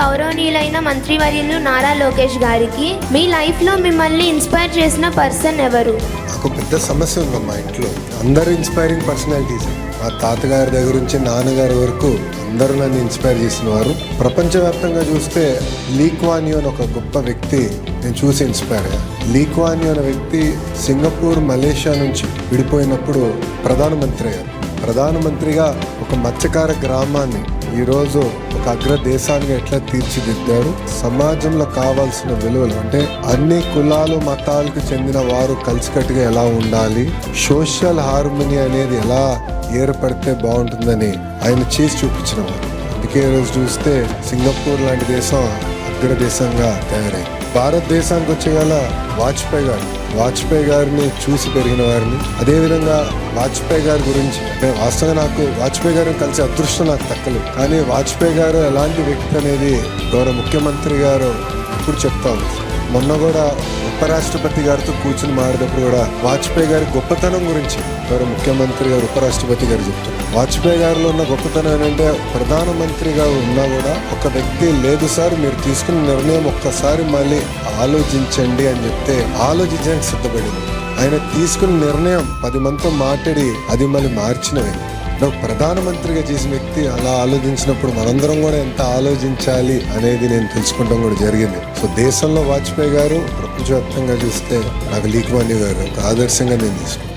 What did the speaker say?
గౌరవనీయులైన మంత్రివర్యులు నారా లోకేష్ గారికి మీ లైఫ్లో మిమ్మల్ని ఇన్స్పైర్ చేసిన పర్సన్ ఎవరు? నాకు పెద్ద సమస్య ఉంది మా ఇంట్లో. అందరూ ఇన్స్పైరింగ్ పర్సనాలిటీస్. మా తాతగారి దగ్గర నుంచి నాన్నగారి వరకు అందరూ నన్ను ఇన్స్పైర్ చేసిన వారు. ప్రపంచవ్యాప్తంగా చూస్తే లీక్వాని అని ఒక గొప్ప వ్యక్తి నేను చూసి ఇన్స్పైర్ అయ్యాను లీక్వాని అనే వ్యక్తి సింగపూర్ మలేషియా నుంచి విడిపోయినప్పుడు ప్రధానమంత్రి అయ్యారు. ప్రధానమంత్రిగా ఒక మత్స్యకార గ్రామాన్ని ఈరోజు ఒక అగ్ర దేశానికి ఎట్లా తీర్చిదిద్దారు? సమాజంలో కావాల్సిన విలువలు అంటే అన్ని కులాలు మతాలకు చెందిన వారు కలిసికట్టుగా ఎలా ఉండాలి? సోషల్ హార్మోనీ అనేది ఎలా ఏర్పడితే బాగుంటుందని ఆయన చేసి చూపించిన వారు. అందుకే ఈరోజు చూస్తే సింగపూర్ లాంటి దేశం అగ్ర దేశంగా తయారైంది భారతదేశానికి వచ్చేగల వాజ్పేయి గారు వాజ్పేయి గారిని చూసి పెరిగిన వారిని అదేవిధంగా వాజ్పేయి గారి గురించి వాస్తవంగా నాకు వాజ్పేయి గారిని కలిసి అదృష్టం నాకు తక్కలేదు. కానీ వాజ్పేయి గారు ఎలాంటి వ్యక్తి అనేది గౌరవ ముఖ్యమంత్రి గారు ఇప్పుడు చెప్తాను మొన్న కూడా ఉపరాష్ట్రపతి గారితో కూర్చుని మాడేటప్పుడు కూడా వాజ్పేయి గారి గొప్పతనం గురించి గౌరవ ముఖ్యమంత్రి గారు ఉపరాష్ట్రపతి గారు చెప్తారు వాజ్పేయి గారిలో ఉన్న గొప్పతనం ఏంటంటే ప్రధానమంత్రిగా ఉన్నా కూడా ఒక వ్యక్తి లేదు సార్ మీరు తీసుకున్న నిర్ణయం ఒక్కసారి మళ్ళీ ఆలోచించండి అని చెప్తే ఆలోచించడానికి సిద్ధపడింది. ఆయన తీసుకున్న నిర్ణయం పది మందితో మాట్లాడి అది మళ్ళీ మార్చినవి ఒక ప్రధానమంత్రిగా చేసిన వ్యక్తి అలా ఆలోచించినప్పుడు మనందరం కూడా ఎంత ఆలోచించాలి అనేది నేను తెలుసుకోవడం కూడా జరిగింది. సో దేశంలో వాజ్పేయి గారు ప్రపంచవ్యాప్తంగా చూస్తే నాకు లీక్వాణి గారు ఒక ఆదర్శంగా నేను తీసుకున్నాను.